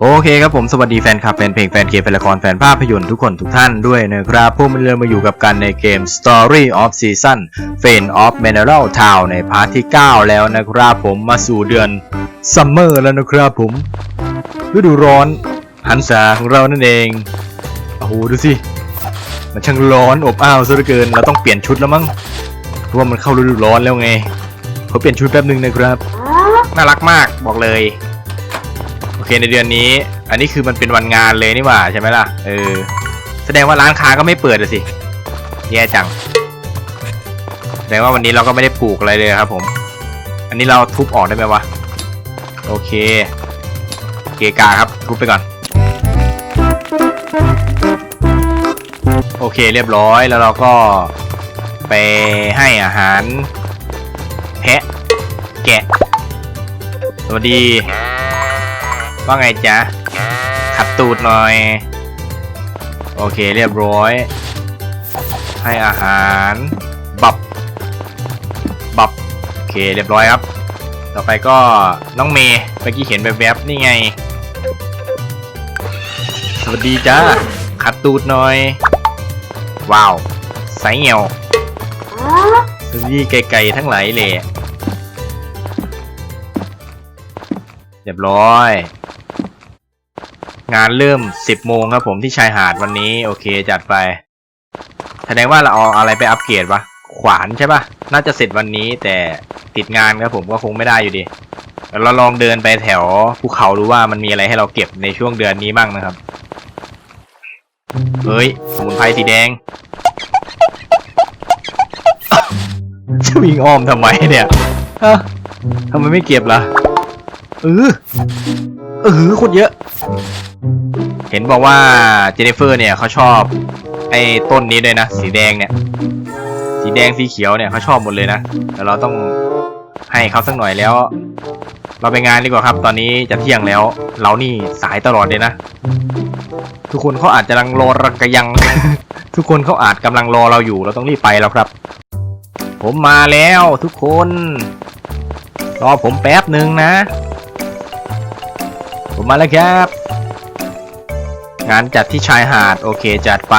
โอเคครับผมสวัสดีแฟนคลับแฟนเพลงแฟนเกมแฟนละครแฟนภาพยนตร์ทุกคนทุกท่านด้วยนะครับพวกมันเริ่มมาอยู่กับกันในเกม Story of Season f a n of Mineral Town ในพาร์ทที่ 9 แล้วนะครับผมมาสู่เดือนซัมเมอร์แล้วนะครับผมฤดูร้อนหันษาของเรานั่นเองโอ้โหดูสิ มันช่างร้อนอบอ้าวซะเหลือเกินเราต้องเปลี่ยนชุดแล้วมั้งเพราะว่ามันเข้าฤดูร้อนแล้วไงเขาเปลี่ยนชุดแป๊บนึงนะครับ น่ารักมากบอกเลย เคในเดือนนี้ อันนี้คือมันเป็นวันงานเลยนี่หว่าใช่ไหมล่ะ เออ แสดงว่าร้านค้าก็ไม่เปิดอะสิ แย่จัง แสดงว่าวันนี้เราก็ไม่ได้ปลูกอะไรเลยครับผม อันนี้เราทุบออกได้ไหมวะ โอเค เกกาครับทุบไปก่อน โอเคเรียบร้อยแล้วเราก็ไปให้อาหาร แพะ แกะ สวัสดี ว่าไงจ๊ะ ขัดตูดหน่อย โอเคเรียบร้อย ให้อาหาร บับ บับ โอเคเรียบร้อยครับ ต่อไปก็น้องเมย์เมื่อกี้เห็นแบบแบบๆนี่ไง สวัสดีจ้าขัดตูดหน่อย ว้าวสายเหี่ยวสวัสดีไก่ๆทั้งหลายเลยเรียบร้อย งานเริ่ม 10 โมงครับผมที่ชายหาดวันนี้ โอเคจัดไป แสดงว่าเราเอาอะไรไปอัปเกรดปะขวานใช่ปะน่าจะเสร็จวันนี้แต่ติดงานครับผมก็คงไม่ได้อยู่ดี เราลองเดินไปแถวภูเขาดูว่ามันมีอะไรให้เราเก็บในช่วงเดือนนี้บ้างนะครับ เฮ้ยสมุนไพรสีแดงจะวิ่งอ้อมทำไมเนี่ยฮะทำไมไม่เก็บล่ะเออเออคตรเยอะ เห็นบอกว่าเจเนฟเฟอร์เนี่ยเขาชอบไอ้ต้นนี้ด้วยนะ สีแดงเนี่ย สีแดงสีเขียวเนี่ยเขาชอบหมดเลยนะแต่เราต้องให้เขาสักหน่อยแล้ว เราไปงานดีกว่าครับ ตอนนี้จะเที่ยงแล้ว เรานี่สายตลอดเลยนะ ทุกคนเขาอาจจะกำลังรอระกะยัง ทุกคนเขาอาจกำลังรอเราอยู่ เราต้องรีบไปแล้วครับ ผมมาแล้วทุกคน รอผมแป๊บหนึ่งนะ ผมมาแล้วครับ งานจัดที่ชายหาด โอเคจัดไป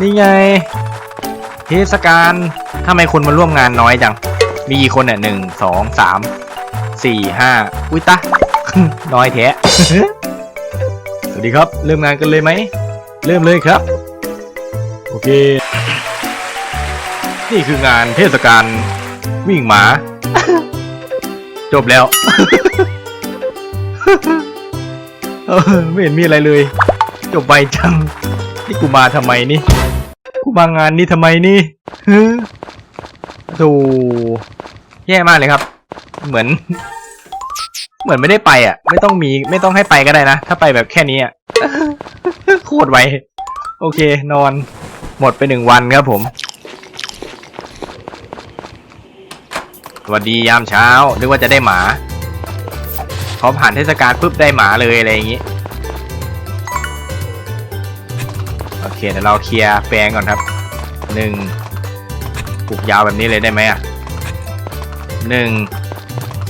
นี่ไงเทศกาลทำไมคนมาร่วมงานน้อยจัง มีกี่คนเนี่ยหนึ่งสองสามสี่ห้าอุ้ยตะ น้อยแท้สวัสดีครับ เริ่มงานกันเลยไหม เริ่มเลยครับ โอเค นี่คืองานเทศกาลวิ่งหมา จบแล้ว เออไม่เห็นมีอะไรเลย จบไปจัง นี่กูมาทำไมนี่ กูมางานนี้ทำไมนี่ฮึโธ่แย่มากเลยครับ เหมือน เหมือนไม่ได้ไปอะ ไม่ต้องมีไม่ต้องให้ไปก็ได้นะ ถ้าไปแบบแค่นี้อะโคตรไวโอเคนอน หมดไปหนึ่งวันครับผมสวัสดียามเช้านึกว่าจะได้หมา พอผ่านเทศกาลปุ๊บได้หมาเลยอะไรอย่างนี้โอเคเดี๋ยวเราเคลียร์แปลงก่อนครับหนึ่งปลูกยาวแบบนี้เลยได้ไหมอะหนึ่ง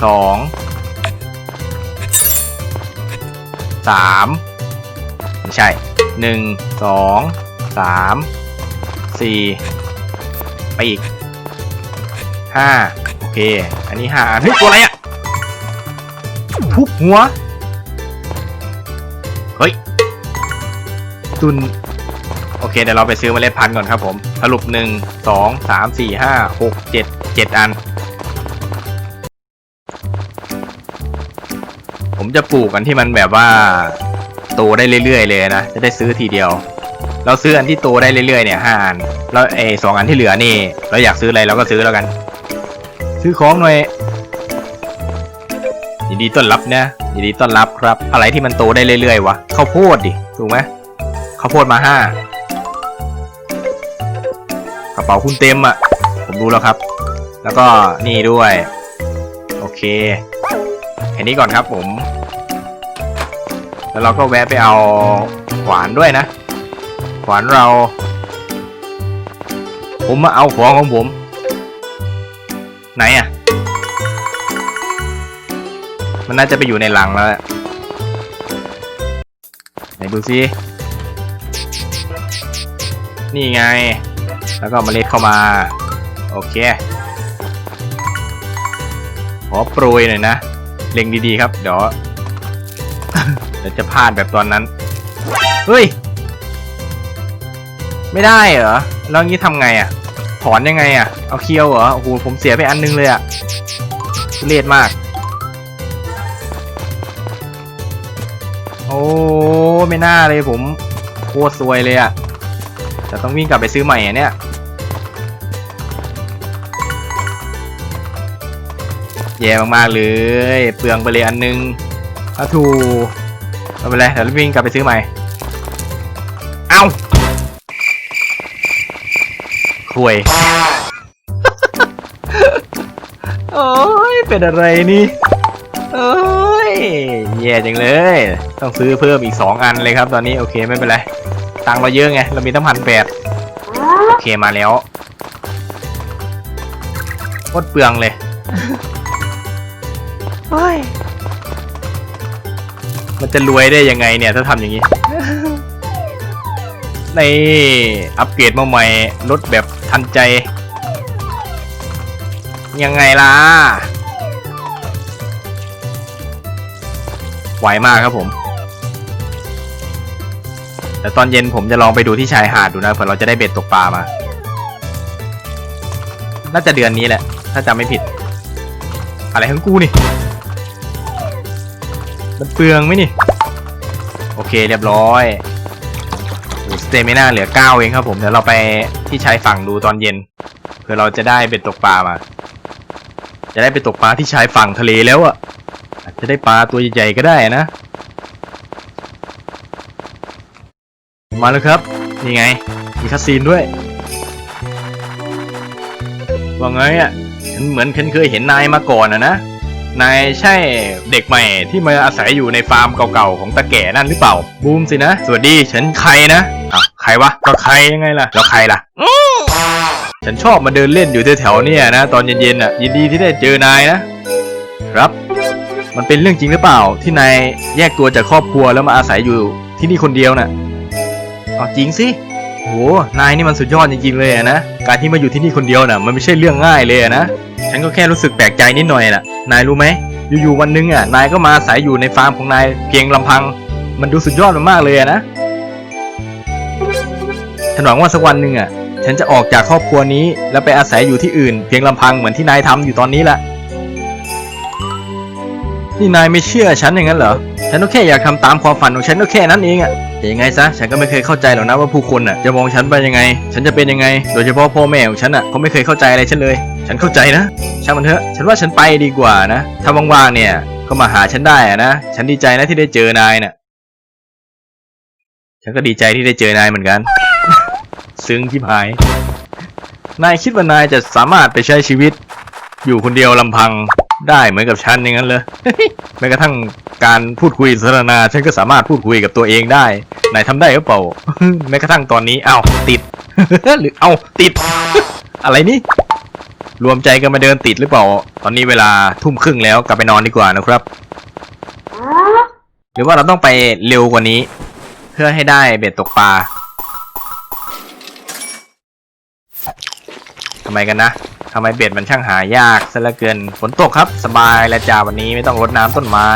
สองสามไม่ใช่หนึ่งสองสามสี่ไปอีกห้าโอเค อันนี้ห้าอันเฮ้ยตัวอะไรอะ ทุบหัว เฮ้ย ตุน โอเค เดี๋ยวเราไปซื้อเมล็ดพันธุ์ก่อนครับผม สรุปหนึ่งสองสามสี่ห้าหกเจ็ดเจ็ดอัน ผมจะปลูกกันที่มันแบบว่า โตได้เรื่อยๆเลยนะ จะได้ซื้อทีเดียว เราซื้ออันที่โตได้เรื่อยๆเนี่ยห้าอัน แล้วเอสองอันที่เหลือนี่ เราอยากซื้ออะไรเราก็ซื้อแล้วกัน ซื้อของหน่อย ดีต้อนรับนะยินดีต้อนรับครับ อะไรที่มันโตได้เรื่อยๆวะข้าวโพดดิถูกไหมข้าวโพดมาห้ากระเป๋าคุณเต็มอะ่ะ ผมรู้แล้วครับ แล้วก็นี่ด้วย โอเคแค่นี้ก่อนครับผม แล้วเราก็แวะไปเอาขวานด้วยนะ ขวานเรา ผมมาเอาของของผม ไหนอะ มันน่าจะไปอยู่ในหลังแล้วไหนดูซินี่ไง แล้วก็เอาเมล็ดเข้ามา โอเค ขอโปรยหน่อยนะ เล็งดีๆครับ เดี๋ยวเดี๋ยวจะพลาดแบบตอนนั้น เฮ้ย ไม่ได้เหรอ แล้วงี้ทำไงอะ ถอนยังไงอะ เอาเคียวเหรอ โอ้โห ผมเสียไปอันนึงเลยอะเรศมาก โอ้ไม่น่าเลยผมโคตรซวยเลยอะจะต้องวิ่งกลับไปซื้อใหม่อะเนี่ยแย่มากๆเลย เปลืองไปเลยอันนึงถ้าถูไม่เป็นไรเดี๋ยววิ่งกลับไปซื้อใหม่ เอ้าคุยโอ้ยเป็นอะไรนี่โอ้ แย่จังเลย ต้องซื้อเพิ่มอีกสองอันเลยครับ ตอนนี้โอเคไม่เป็นไร ตังค์เราเยอะไง เรามีตั้งพันแปดโอเคมาแล้วโคตรเปลืองเลยเฮ้ยมันจะรวยได้ยังไงเนี่ยถ้าทำอย่างนี้ ในอัปเกรดมาใหม่ลดแบบทันใจ ยังไงล่ะ ไหวมากครับผม แต่ตอนเย็นผมจะลองไปดูที่ชายหาดดูนะเผื่อเราจะได้เบ็ดตกปลามา น่าจะเดือนนี้แหละ ถ้าจำไม่ผิด อะไรของกูนี่ มันเปลืองไหมนี่ โอเคเรียบร้อยสเตมิน่าเหลือเก้าเองครับผม เดี๋ยวเราไปที่ชายฝั่งดูตอนเย็น เพื่อเราจะได้เบ็ดตกปลามา จะได้ไปตกปลาที่ชายฝั่งทะเลแล้วอะ อาจจะได้ปลาตัวใหญ่ๆก็ได้นะ มาแล้วครับ นี่ไง มีคาซีนด้วย ว่าไงอะฉันเหมือนฉันเคยเห็นนายมาก่อนอะนะ นายใช่เด็กใหม่ที่มาอาศัยอยู่ในฟาร์มเก่าๆของตาแก่นั่นหรือเปล่า บูมสินะ สวัสดีฉันใครนะอะใครวะ ก็ใครยังไงล่ะ แล้วใครล่ะฉันชอบมาเดินเล่นอยู่แถวๆเนี่ยนะ ตอนเย็นๆอะยินดีที่ได้เจอนายนะครับ มันเป็นเรื่องจริงหรือเปล่า ที่นายแยกตัวจากครอบครัวแล้วมาอาศัยอยู่ที่นี่คนเดียวน่ะอ๋อจริงสิโหนายนี่มันสุดยอดจริงๆเลยนะ การที่มาอยู่ที่นี่คนเดียวน่ะ มันไม่ใช่เรื่องง่ายเลยนะ ฉันก็แค่รู้สึกแปลกใจนิดหน่อยน่ะ นายรู้ไหม อยู่ๆวันหนึงอะ นายก็มาอาศัยอยู่ในฟาร์มของนายเพียงลำพัง มันดูสุดยอดมากเลยนะ ฉันหวังว่าสักวันหนึ่งอะ ฉันจะออกจากครอบครัวนี้ แล้วไปอาศัยอยู่ที่อื่น เพียงลำพังเหมือนที่นายทำอยู่ตอนนี้แหละ นี่นายไม่เชื่อฉันอย่างนั้นเหรอ ฉันก็แค่อยากทำตามความฝันของฉันก็แค่นั้นเองอะแต่ยังไงซะ ฉันก็ไม่เคยเข้าใจหรอกนะว่าผู้คนอะจะมองฉันไปยังไง ฉันจะเป็นยังไง โดยเฉพาะพ่อแม่ของฉันอะเขาไม่เคยเข้าใจอะไรฉันเลย ฉันเข้าใจนะช่างมันเถอะ ฉันว่าฉันไปดีกว่านะ ถ้าว่างๆเนี่ย ก็มาหาฉันได้อะนะ ฉันดีใจนะที่ได้เจอนายน่ะ ฉันก็ดีใจที่ได้เจอนายเหมือนกัน ซึ้งที่พาย นายคิดว่านายจะสามารถไปใช้ชีวิต อยู่คนเดียวลำพัง ได้เหมือนกับฉันอย่างนั้นเลย แม้กระทั่งการพูดคุยสนทนา ฉันก็สามารถพูดคุยกับตัวเองได้นายทำได้หรือเปล่า แม้กระทั่งตอนนี้เอ้าติด หรือเอ้าติด อะไรนี่ รวมใจกันมาเดินติดหรือเปล่า ตอนนี้เวลาทุ่มครึ่งแล้วกลับไปนอนดีกว่านะครับ หรือว่าเราต้องไปเร็วกว่านี้ เพื่อให้ได้เบ็ดตกปลาทำไมกันนะ ทำไมเบ็ดมันช่างหายากซะเหลือเกินฝนตกครับสบายและจ้าวันนี้ไม่ต้องรดน้ำต้นไม้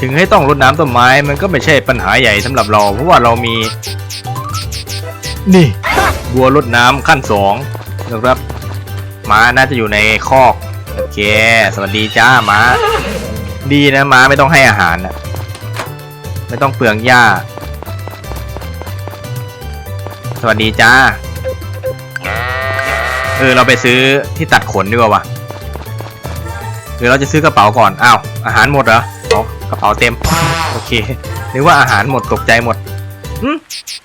ถึงให้ต้องรดน้ำต้นไม้มันก็ไม่ใช่ปัญหาใหญ่สำหรับเราเพราะว่าเรามี นี่บัวรดน้ำขั้นสองนะครับม้าน่าจะอยู่ในคอกโอเค สวัสดีจ้าม้า ดีนะม้าไม่ต้องให้อาหารนะไม่ต้องเปลืองหญ้า สวัสดีจ้า เออเราไปซื้อที่ตัดขนดีกว่าวะหรือเราจะซื้อกระเป๋าก่อนอ้าวอาหารหมดเหรออ๋อกระเป๋าเต็มโอเคนึกว่าอาหารหมดตกใจหมดอืม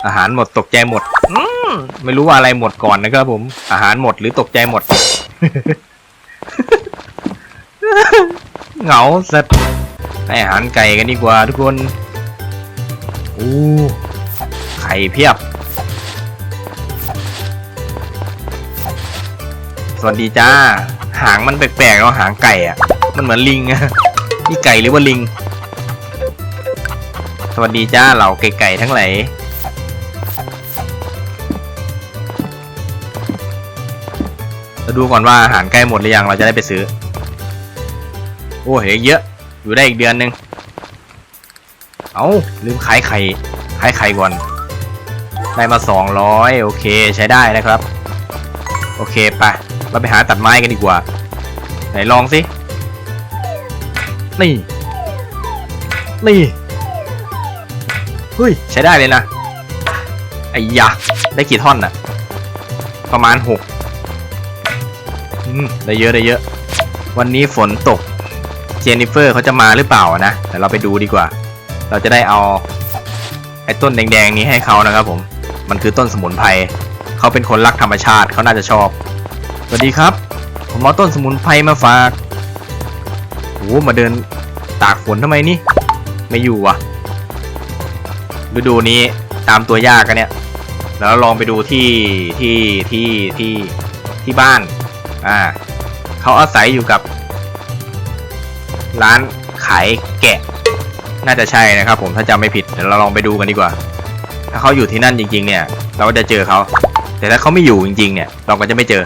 อาหารหมดตกใจหมดอืมไม่รู้ว่าอะไรหมดก่อนนะครับผม อาหารหมดหรือตกใจหมดเหงาสัตว์ให้อาหารไก่กันดีกว่าทุกคน อู้ ไข่เพียบ สวัสดีจ้า หางมันแปลกๆเนาะหางไก่อะมันเหมือนลิงอะนี่ไก่หรือว่าลิง สวัสดีจ้าเหล่าไก่ไก่ทั้งหลายเราดูก่อนว่าอาหารใกล้หมดหรือยังเราจะได้ไปซื้อ โอ้เหยเยอะ อยู่ได้อีกเดือนหนึ่งเอาลืมขายไข่ขายไข่ก่อน ได้มาสองร้อยโอเคใช้ได้นะครับ โอเคไป เราไปหาตัดไม้กันดีกว่า ไหนลองสิ นี่ นี่ เฮ้ย ใช้ได้เลยนะ ไอ้ยะได้กี่ท่อนน่ะประมาณหกได้เยอะได้เยอะ วันนี้ฝนตก เจนิเฟอร์เขาจะมาหรือเปล่านะ แต่เราไปดูดีกว่า เราจะได้เอา ไอ้ต้นแดงๆนี้ให้เขานะครับผม มันคือต้นสมุนไพร เขาเป็นคนรักธรรมชาติ เขาน่าจะชอบ สวัสดีครับ ผมเอาต้นสมุนไพรมาฝากโอ้มาเดินตากฝนทำไมนี่ ไม่อยู่วะฤดูนี้ตามตัวยากกันเนี่ย แล้วลองไปดูที่ที่ที่ที่ที่บ้าน อ่าเขาอาศัยอยู่กับ ร้านขายแกะ น่าจะใช่นะครับผมถ้าจำไม่ผิดเดี๋ยวเราลองไปดูกันดีกว่า ถ้าเขาอยู่ที่นั่นจริง ๆ เนี่ย เราก็จะเจอเขา แต่ถ้าเขาไม่อยู่จริง ๆ เนี่ย เราก็จะไม่เจอ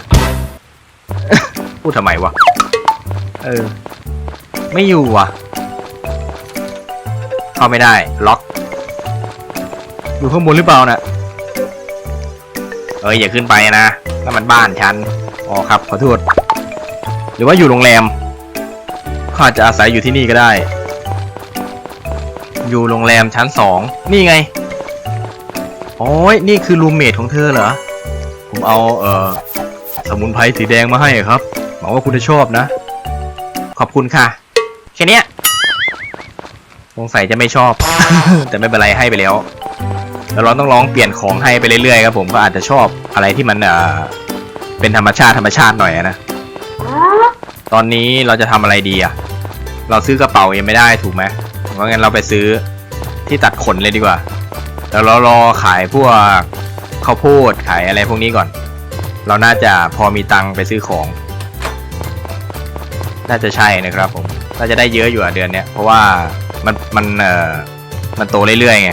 พูดทำไมวะ เออ ไม่อยู่ว่ะเข้าไม่ได้ ล็อก อยู่ข้างบนหรือเปล่านะ่ะเอ้ยอย่าขึ้นไปนะนั่นมันบ้านฉัน อ๋อครับ ขอโทษ หรือว่าอยู่โรงแรมเขาอาจจะอาศัยอยู่ที่นี่ก็ได้ อยู่โรงแรมชั้นสอง นี่ไง โอ้ยนี่คือรูมเมทของเธอเหรอ ผมเอา เอ่อ สมุนไพรสีแดงมาให้ครับหวังว่าคุณจะชอบนะ ขอบคุณค่ะ แค่เนี้ยสงสัยจะไม่ชอบ แต่ไม่เป็นไรให้ไปแล้วแล้วเราต้องลองเปลี่ยนของให้ไปเรื่อยๆครับผมก็อาจจะชอบอะไรที่มันเอ่อเป็นธรรมชาติธรรมชาติหน่อยนะ ตอนนี้เราจะทำอะไรดีอะเราซื้อกระเป๋ายังไม่ได้ถูกไหมเพราะงั้นเราไปซื้อที่ตัดขนเลยดีกว่าแล้วเรารอขายพวกข้าวโพดขายอะไรพวกนี้ก่อน เราน่าจะพอมีตังค์ไปซื้อของ น่าจะใช่นะครับผมน่าจะได้เยอะอยู่อะเดือนเนี้ยเพราะว่ามันมันเอ่อมันโตเรื่อยๆไง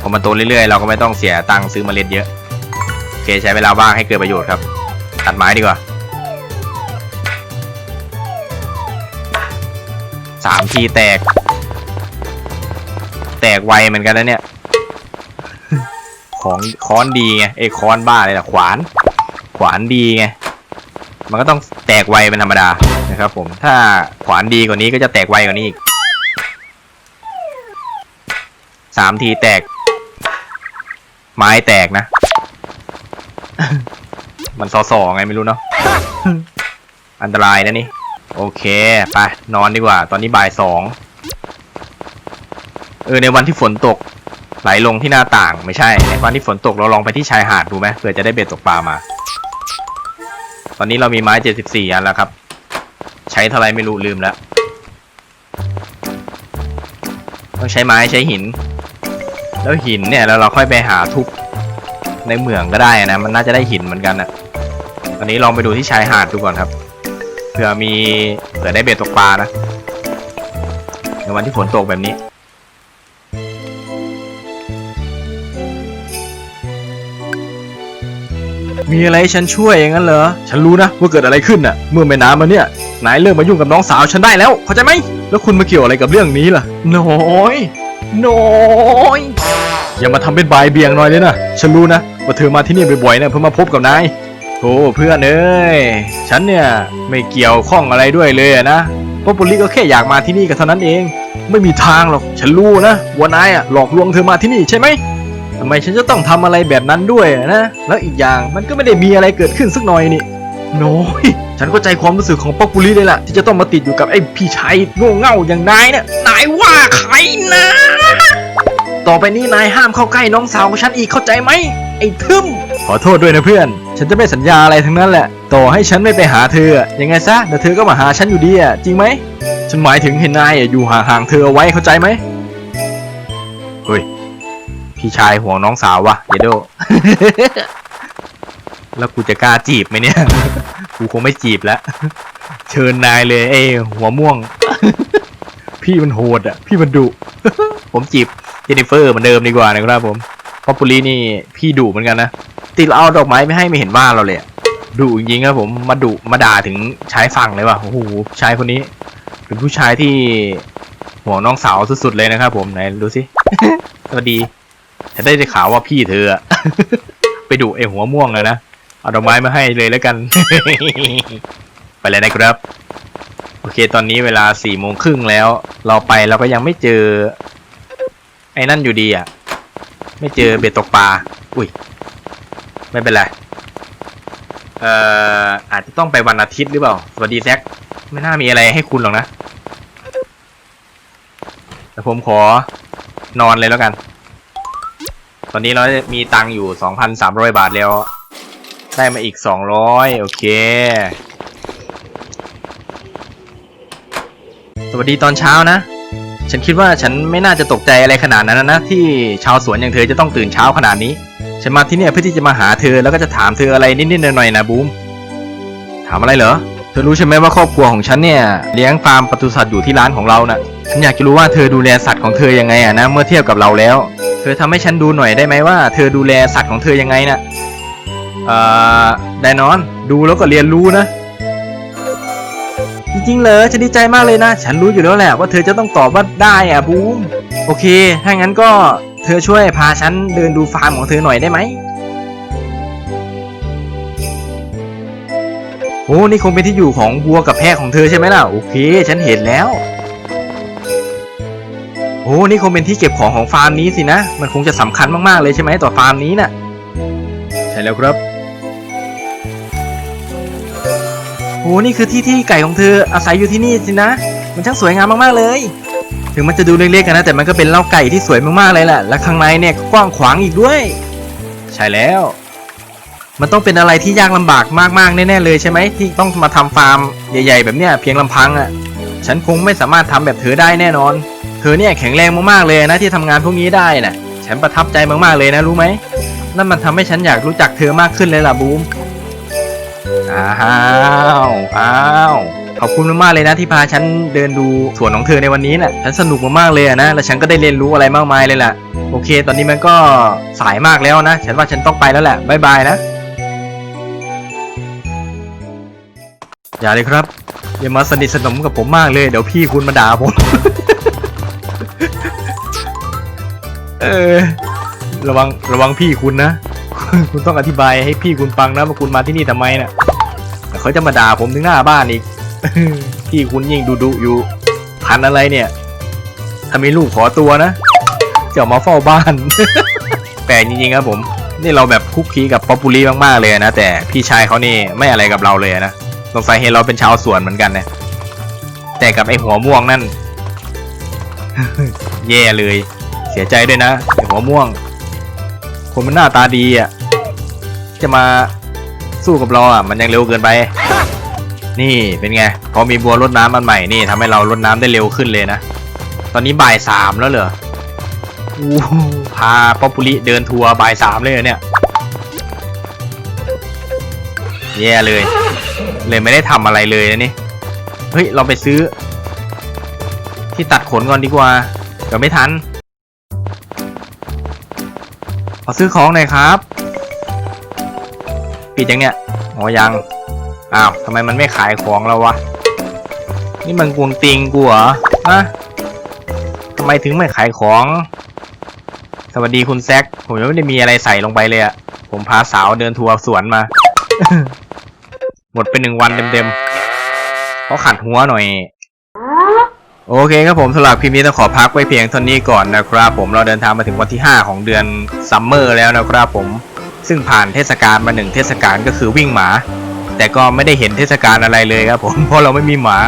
พอมันโตเรื่อยๆ เราก็ไม่ต้องเสียตังค์ซื้อเมล็ดเยอะโอเคใช้เวลาว่างให้เกิดประโยชน์ครับ ตัดไม้ดีกว่าสามทีแตก แตกไวเหมือนกันนะเนี่ย ของค้อนดีไงเอ้ค้อนบ้าเลยล่ะขวาน ขวานดีไงมันก็ต้องแตกไวเป็นธรรมดานะครับ ผมถ้าขวานดีกว่านี้ก็จะแตกไวกว่านี้อีกสามทีแตก ไม้แตกนะ มันซอสอไงไม่รู้เนาะอันตรายนะนี่ โอเคไปนอนดีกว่า ตอนนี้บ่ายสองเออในวันที่ฝนตก ไหลลงที่หน้าต่างไม่ใช่ในวันที่ฝนตกเราลองไปที่ชายหาดดูไหมเผื่อจะได้เบ็ดตกปลามา ตอนนี้เรามีไม้เจ็ดสิบสี่อันแล้วครับ ใช้เท่าไรไม่รู้ลืมแล้ว ต้องใช้ไม้ใช้หิน แล้วหินเนี่ยแล้วเราค่อยไปหาทุบในเหมืองก็ได้นะมันน่าจะได้หินเหมือนกันอะตอนนี้ลองไปดูที่ชายหาดดูก่อนครับเผื่อมีเผื่อได้เบ็ดตกปลานะในวันที่ฝนตกแบบนี้ มีอะไรให้ฉันช่วยอย่างนั้นเหรอ ฉันรู้นะว่าเกิดอะไรขึ้นน่ะ เมื่อไม่นานมาเนี่ย นายเลิกมายุ่งกับน้องสาวฉันได้แล้ว เข้าใจไหม แล้วคุณมาเกี่ยวอะไรกับเรื่องนี้ล่ะ น้อยน้อยอย่ามาทำเป็นบายเบี่ยงหน่อยเลยนะ ฉันรู้นะว่าเธอมาที่นี่บ่อยๆนะเพื่อมาพบกับนายโธ่เพื่อนเอ้ย ฉันเนี่ยไม่เกี่ยวข้องอะไรด้วยเลยอะนะเพราะปุริก็แค่อยากมาที่นี่ก็เท่านั้นเอง ไม่มีทางหรอก ฉันรู้นะว่านายอะหลอกลวงเธอมาที่นี่ใช่ไหม ทำไมฉันจะต้องทำอะไรแบบนั้นด้วยนะ แล้วอีกอย่างมันก็ไม่ได้มีอะไรเกิดขึ้นสักหน่อยนี่น้อยฉันเข้าใจความรู้สึกของป๊อกปุริเลยล่ะ ที่จะต้องมาติดอยู่กับไอ้พี่ชายโง่เง่าอย่างนายเนี่ยนายว่าใครนะ ต่อไปนี้นายห้ามเข้าใกล้น้องสาวของฉันอีกเข้าใจไหมไอ้ทึมขอโทษด้วยนะเพื่อน ฉันจะไม่สัญญาอะไรทั้งนั้นแหละ ต่อให้ฉันไม่ไปหาเธออะยังไงซะเดี๋ยวเธอก็มาหาฉันอยู่ดีอะจริงไหม ฉันหมายถึงเห็นนายอะอยู่ห่างๆเธอเอาไว้เข้าใจไหมเฮ้ย พี่ชายห่วงน้องสาววะเยโด แล้วกูจะกล้าจีบไหมเนี่ย กูคงไม่จีบแล้ว เชิญนายเลยไอ้หัวม่วง พี่มันโหดอะ พี่มันดุ ผมจีบเจนนิเฟอร์เหมือนเดิมดีกว่านะครับผมเพราะปุรีนี่พี่ดุเหมือนกันนะติเราเอาดอกไม้ไม่ให้ไม่เห็นว่าเราเลยดุจริงๆครับผมมาดุมาด่าถึงชายฝั่งเลยว่ะโอ้โหชายคนนี้ เป็นผู้ชายที่ห่วงน้องสาวสุดๆเลยนะครับผมไหนดูสิ สวัสดี ฉันได้ข่าวว่าพี่เธออะ ไปดุไอหัวม่วงเลยนะ เอาดอกไม้มาให้เลยแล้วกัน ไปเลยนะครับ โอเคตอนนี้เวลาสี่โมงครึ่งแล้ว เราไปเราก็ยังไม่เจอ ไอ้นั่นอยู่ดีอะ ไม่เจอเบ็ดตกปลา อุ้ย ไม่เป็นไร เอ่ออาจจะต้องไปวันอาทิตย์หรือเปล่า สวัสดีแซคไม่น่ามีอะไรให้คุณหรอกนะ แต่ผมขอนอนเลยแล้วกัน ตอนนี้เรามีตังค์อยู่สองพันสามร้อยบาทแล้ว ได้มาอีกสองร้อยโอเค สวัสดีตอนเช้านะ ฉันคิดว่าฉันไม่น่าจะตกใจอะไรขนาดนั้นนะ ที่ชาวสวนอย่างเธอจะต้องตื่นเช้าขนาดนี้ ฉันมาที่เนี่ยเพื่อที่จะมาหาเธอแล้วก็จะถามเธออะไรนิดๆหน่อยๆนะบูม ถามอะไรเหรอ เธอรู้ใช่ไหมว่าครอบครัวของฉันเนี่ยเลี้ยงฟาร์มปศุสัตว์อยู่ที่ร้านของเราน่ะ ฉันอยากจะรู้ว่าเธอดูแลสัตว์ของเธอยังไงอะนะเมื่อเทียบกับเราแล้ว อทำให้ฉันดูหน่อยได้ไหมว่าเธอดูแลสัตว์ของเธอยังไงน่ะเอ่อแน่นอน ดูแล้วก็เรียนรู้นะ จริงๆเลยฉันดีใจมากเลยนะ ฉันรู้อยู่แล้วแหละว่าเธอจะต้องตอบว่าได้อะบูม โอเค ถ้างั้นก็เธอช่วยพาฉันเดินดูฟาร์มของเธอหน่อยได้ไหมโอ้นี่คงเป็นที่อยู่ของวัวกับแพะของเธอใช่ไหมล่ะ โอเค ฉันเห็นแล้ว อ้นี่คงเป็นที่เก็บของของฟาร์มนี้สินะ มันคงจะสำคัญมากๆเลยใช่ไหมต่อฟาร์มนี้น่ะ ใช่แล้วครับโอ้นี่คือที่ที่ไก่ของเธออาศัยอยู่ที่นี่สินะ มันช่างสวยงามมากๆเลย ถึงมันจะดูเล็กๆกันนะ แต่มันก็เป็นเล้าไก่ที่สวยมากๆเลยแหละ และข้างในเนี่ยกว้างขวางอีกด้วย ใช่แล้ว มันต้องเป็นอะไรที่ยากลำบากมากๆแน่ๆเลยใช่ไหมที่ต้องมาทำฟาร์มใหญ่ ๆ แบบเนี้ยเพียงลำพังอะ่ะ ฉันคงไม่สามารถทำแบบเธอได้แน่นอน เธอเนี่ยแข็งแรงมากๆเลยนะที่ทำงานพวกนี้ได้น่ะ ฉันประทับใจมากๆเลยนะรู้ไหมนั่นมันทำให้ฉันอยากรู้จักเธอมากขึ้นเลยล่ะบูมอ้าวอ้าวขอบคุณมากๆเลยนะที่พาฉันเดินดูสวนของเธอในวันนี้น่ะ ฉันสนุกมากๆเลยนะแล้วฉันก็ได้เรียนรู้อะไรมากมายเลยล่ะ โอเค ตอนนี้มันก็สายมากแล้วนะ ฉันว่าฉันต้องไปแล้วแหละบายบายนะ อย่าเลยครับอย่ามาสนิทสนมกับผมมากเลย เดี๋ยวพี่คุณมาด่าผม เออ ระวังระวังพี่คุณนะ คุณต้องอธิบายให้พี่คุณฟังนะว่าคุณมาที่นี่ทำไมน่ะเดี๋ยเขาจะมาด่าผมถึงหน้าบ้านอีกพี่คุณยิ่งดุดุอยู่พันอะไรเนี่ย ถ้ามีลูกขอตัวนะจะมาเฝ้าบ้านแปลกจริงๆครับผม นี่เราแบบคุกคีกับป๊อปปูลี่มากๆเลยนะแต่พี่ชายเขานี่ไม่อะไรกับเราเลยนะสงสัยเห็นเราเป็นชาวสวนเหมือนกันนะแต่กับไอหัวม่วงนั่น แย่เลย เสียใจด้วยนะไอหัวม่วง คนมันหน้าตาดีอะจะมาสู้กับเราอะ มันยังเร็วเกินไป นี่เป็นไง พอมีบัวรดน้ำมันใหม่นี่ทำให้เรารดน้ำได้เร็วขึ้นเลยนะ ตอนนี้บ่ายสามแล้วเหรออู้พาป๊อปปุริเดินทัวร์บ่ายสามเลยเหรอเนี่ย แย่เลย เลยไม่ได้ทำอะไรเลยนะนี่ เฮ้ย เราไปซื้อ ที่ตัดขนก่อนดีกว่า เดี๋ยวไม่ทัน อซื้อของหน่อยครับ ปิดยังเนี่ยอ๋อยัง อ้าวทำไมมันไม่ขายของแล้ววะ นี่มันกวงติงกูเหรออะทำไมถึงไม่ขายของ สวัสดีคุณแซค ผมยังไม่ได้มีอะไรใส่ลงไปเลยอะผมพาสาวเดินทัวร์สวนมา หมดไปหนึ่งวันเต็มๆเขาขัดหัวหน่อย โอเคครับผมสำหรับคลิปนี้ต้องขอพักไว้เพียงเท่านี้ก่อนนะครับผมเราเดินทางมาถึงวันที่ 5 ของเดือนซัมเมอร์แล้วนะครับผมซึ่งผ่านเทศกาลมาหนึ่งเทศกาลก็คือวิ่งหมา แต่ก็ไม่ได้เห็นเทศกาลอะไรเลยครับผมเพราะเราไม่มีหมา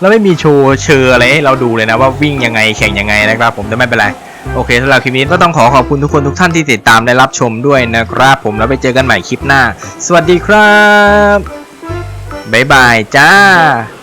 แล้วไม่มีโชว์เชออะไรให้เราดูเลยนะว่าวิ่งยังไงแข่งยังไงนะครับผมแต่ไม่เป็นไรโอเคสำหรับคลิปนี้ก็ต้องขอขอบคุณทุกคนทุกท่านที่ติดตามและรับชมด้วยนะครับผมแล้วไปเจอกันใหม่คลิปหน้า สวัสดีครับบ๊ายบายจ้า